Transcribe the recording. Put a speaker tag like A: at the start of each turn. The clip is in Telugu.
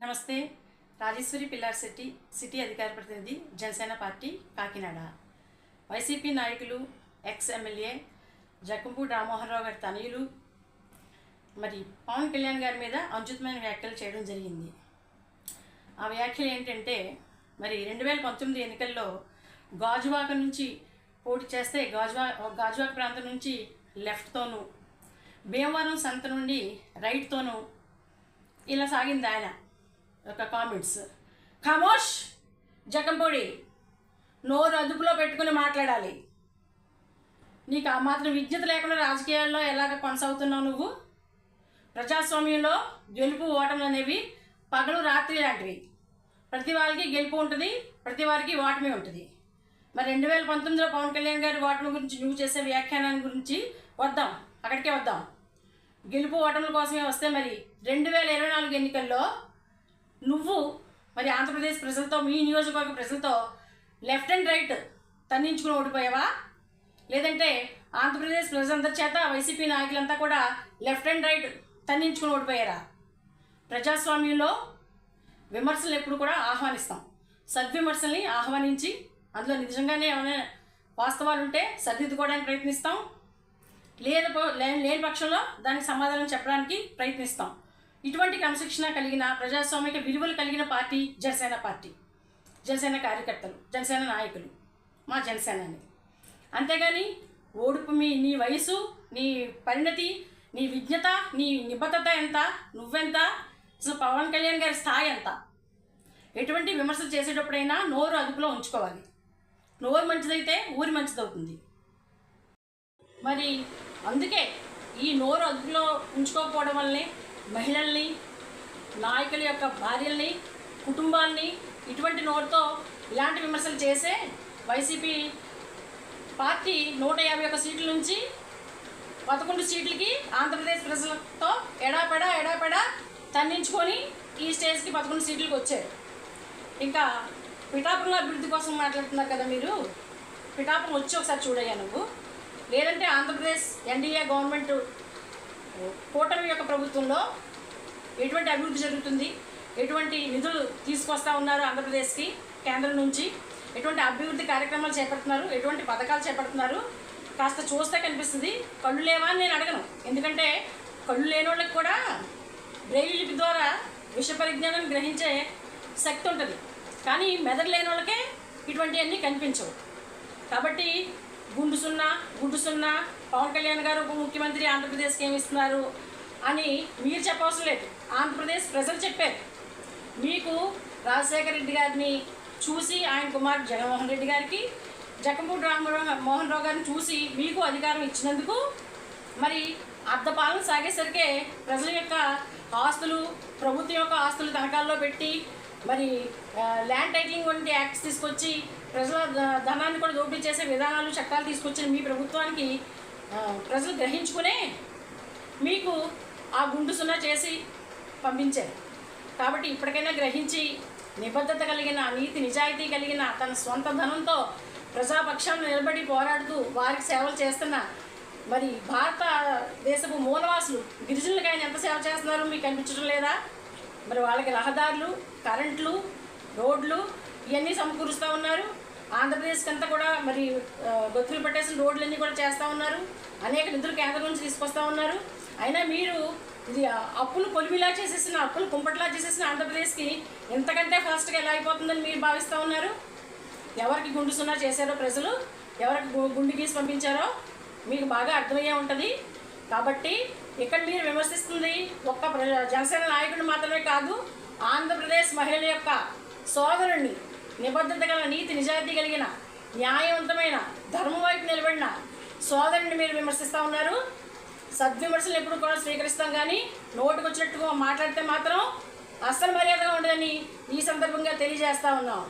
A: నమస్తే. రాజేశ్వరి పిల్లార్ సిటీ సిటీ అధికార ప్రతినిధి జనసేన పార్టీ కాకినాడ. వైసీపీ నాయకులు ఎక్స్ ఎమ్మెల్యే జక్కంపూడి రామ్మోహన్ రావు గారి తనయులు మరి పవన్ కళ్యాణ్ గారి మీద అనుచితమైన వ్యాఖ్యలు చేయడం జరిగింది. ఆ వ్యాఖ్యలు ఏంటంటే మరి రెండు వేల పంతొమ్మిది ఎన్నికల్లో గాజువాక నుంచి పోటీ చేస్తే గాజువా గాజువాక ప్రాంతం నుంచి లెఫ్ట్తోనూ భీమవరం సంత నుండి రైట్తోనూ ఇలా సాగింది ఆయన. ఒక కామెంట్స్ ఖమోష్ జగంపొడి నోరు అదుపులో పెట్టుకుని మాట్లాడాలి. నీకు ఆ మాత్రం విద్యుత్ లేకుండా రాజకీయాల్లో ఎలాగ కొనసాగుతున్నావు నువ్వు? ప్రజాస్వామ్యంలో గెలుపు ఓటములు అనేవి పగలు రాత్రి లాంటివి. ప్రతి వారికి గెలుపు ఉంటుంది ప్రతి వారికి ఓటమి ఉంటుంది. మరి రెండు వేల పంతొమ్మిదిలో పవన్ కళ్యాణ్ గారి ఓటమి గురించి నువ్వు చేసే వ్యాఖ్యానాన్ని గురించి వద్దాం అక్కడికే వద్దాం. గెలుపు ఓటముల కోసమే వస్తే మరి రెండు వేల ఇరవై నాలుగు ఎన్నికల్లో నువ్వు మరి ఆంధ్రప్రదేశ్ ప్రజలతో మీ నియోజకవర్గ ప్రజలతో లెఫ్ట్ అండ్ రైట్ తన్నించుకుని ఓడిపోయావా? లేదంటే ఆంధ్రప్రదేశ్ ప్రజలందరి చేత వైసీపీ నాయకులంతా కూడా లెఫ్ట్ అండ్ రైట్ తన్నించుకుని ఓడిపోయారా? ప్రజాస్వామ్యంలో విమర్శలు ఎప్పుడు కూడా ఆహ్వానిస్తాం. సద్విమర్శల్ని ఆహ్వానించి అందులో నిజంగానే ఏమైనా వాస్తవాలు ఉంటే సరిదిద్దుకోవడానికి ప్రయత్నిస్తాం. లేదు లేని పక్షంలో దానికి సమాధానం చెప్పడానికి ప్రయత్నిస్తాం. ఇటువంటి క్రమశిక్షణ కలిగిన ప్రజాస్వామిక విలువలు కలిగిన పార్టీ జనసేన పార్టీ జనసేన కార్యకర్తలు జనసేన నాయకులు మా జనసేన అని అంతేగాని ఓడుపు మీ నీ వయసు నీ పరిణతి నీ విజ్ఞత నీ నిబద్ధత ఎంత నువ్వెంత సో పవన్ కళ్యాణ్ గారి స్థాయి ఎంత? ఎటువంటి విమర్శలు చేసేటప్పుడైనా నోరు అదుపులో ఉంచుకోవాలి. నోరు మంచిదైతే ఊరి మంచిదవుతుంది. మరి అందుకే ఈ నోరు అదుపులో ఉంచుకోకపోవడం వల్లనే మహిళల్ని నాయకుల యొక్క భార్యల్ని కుటుంబాన్ని ఇటువంటి నోటుతో ఇలాంటి విమర్శలు చేసే వైసీపీ పార్టీ నూట యాభై ఒక్క సీట్ల నుంచి పదకొండు సీట్లకి ఆంధ్రప్రదేశ్ ప్రజలతో ఎడాపెడా ఎడాపెడా తన్నించుకొని ఈ స్టేజ్కి పదకొండు సీట్లకు వచ్చారు. ఇంకా పిఠాపురం అభివృద్ధి కోసం మాట్లాడుతున్నారు కదా మీరు? పిఠాపురం వచ్చి ఒకసారి చూడయ్యా నువ్వు. లేదంటే ఆంధ్రప్రదేశ్ ఎన్డీఏ గవర్నమెంట్ కూటమి యొక్క ప్రభుత్వంలో ఎటువంటి అభివృద్ధి జరుగుతుంది? ఎటువంటి నిధులు తీసుకొస్తా ఉన్నారు ఆంధ్రప్రదేశ్కి కేంద్రం నుంచి? ఎటువంటి అభివృద్ధి కార్యక్రమాలు చేపడుతున్నారు? ఎటువంటి పథకాలు చేపడుతున్నారు? కాస్త చూస్తే కనిపిస్తుంది కళ్ళు లేవా అని నేను అడగను. ఎందుకంటే కళ్ళు లేని వాళ్ళకి కూడా బ్రెయిల్ లిపి ద్వారా విష పరిజ్ఞానం గ్రహించే శక్తి ఉంటుంది. కానీ మెదడు లేని వాళ్ళకే ఇటువంటివన్నీ కనిపించవు. కాబట్టి గుండు సున్నా గుడ్డు సున్నా పవన్ కళ్యాణ్ గారు ఉప ముఖ్యమంత్రి ఆంధ్రప్రదేశ్కి ఏమి ఇస్తున్నారు? అని మీరు చెప్పవసరం లేదు. ఆంధ్రప్రదేశ్ ప్రజలు చెప్పారు. మీకు రాజశేఖర రెడ్డి గారిని చూసి ఆయన కుమార్ జగన్మోహన్ రెడ్డి గారికి జగన్మోహన్ రామరావు మోహన్ రావు గారిని చూసి మీకు అధికారం ఇచ్చినందుకు మరి అర్ధపాలన సాగేసరికే ప్రజల యొక్క ఆస్తులు ప్రభుత్వం యొక్క ఆస్తులు తనఖాల్లో పెట్టి మరి ల్యాండ్ టైటిలింగ్ వంటి యాక్ట్స్ తీసుకొచ్చి ప్రజల ధనాన్ని కూడా దోపిడీ చేసే విధానాలు చట్టాలు తీసుకొచ్చిన మీ ప్రభుత్వానికి ప్రజలు గ్రహించుకునే మీకు ఆ గుండు సున్నా చేసి పంపించారు. కాబట్టి ఇప్పటికైనా గ్రహించి నిబద్ధత కలిగిన నీతి నిజాయితీ కలిగిన తన స్వంత ధనంతో ప్రజాపక్షాన్ని నిలబడి పోరాడుతూ వారికి సేవలు చేస్తున్న మరి భారతదేశపు మూలవాసులు గిరిజనులకు ఆయన ఎంత సేవ చేస్తున్నారో మీకు కనిపించడం లేదా? మరి వాళ్ళకి రహదారులు కరెంట్లు రోడ్లు ఇవన్నీ సమకూరుస్తూ ఉన్నారు. ఆంధ్రప్రదేశ్కి అంతా కూడా మరి ఆ, గొత్తులు పట్టేసిన రోడ్లన్నీ కూడా చేస్తూ ఉన్నారు. అనేక నిధులు కేంద్రం నుంచి తీసుకొస్తూ ఉన్నారు. అయినా మీరు ఇది అప్పులు కొలిమిలా చేసేసిన అప్పులు కుంపట్లా చేసేసిన ఆంధ్రప్రదేశ్కి ఇంతకంటే ఫాస్ట్గా ఎలా అయిపోతుందని మీరు భావిస్తూ ఉన్నారు? ఎవరికి గుండు సున్నా చేశారో ప్రజలు ఎవరికి గు- గుండు గీసి పంపించారో మీకు బాగా అర్థమయ్యే ఉంటుంది. కాబట్టి ఇక్కడ మీరు విమర్శిస్తుంది ఒక్క జనసేన నాయకుడు మాత్రమే కాదు ఆంధ్రప్రదేశ్ మహిళల యొక్క సోదరుణ్ణి నిబద్ధత గల నీతి నిజాయితీ కలిగిన న్యాయవంతమైన ధర్మం వైపు నిలబడిన సోదరుని మీరు విమర్శిస్తూ ఉన్నారు. సద్విమర్శలు ఎప్పుడు కూడా స్వీకరిస్తాం కానీ నోటుకు వచ్చినట్టుగా మాట్లాడితే మాత్రం అస్సలు మర్యాదగా ఉండదని ఈ సందర్భంగా తెలియజేస్తూ ఉన్నాం.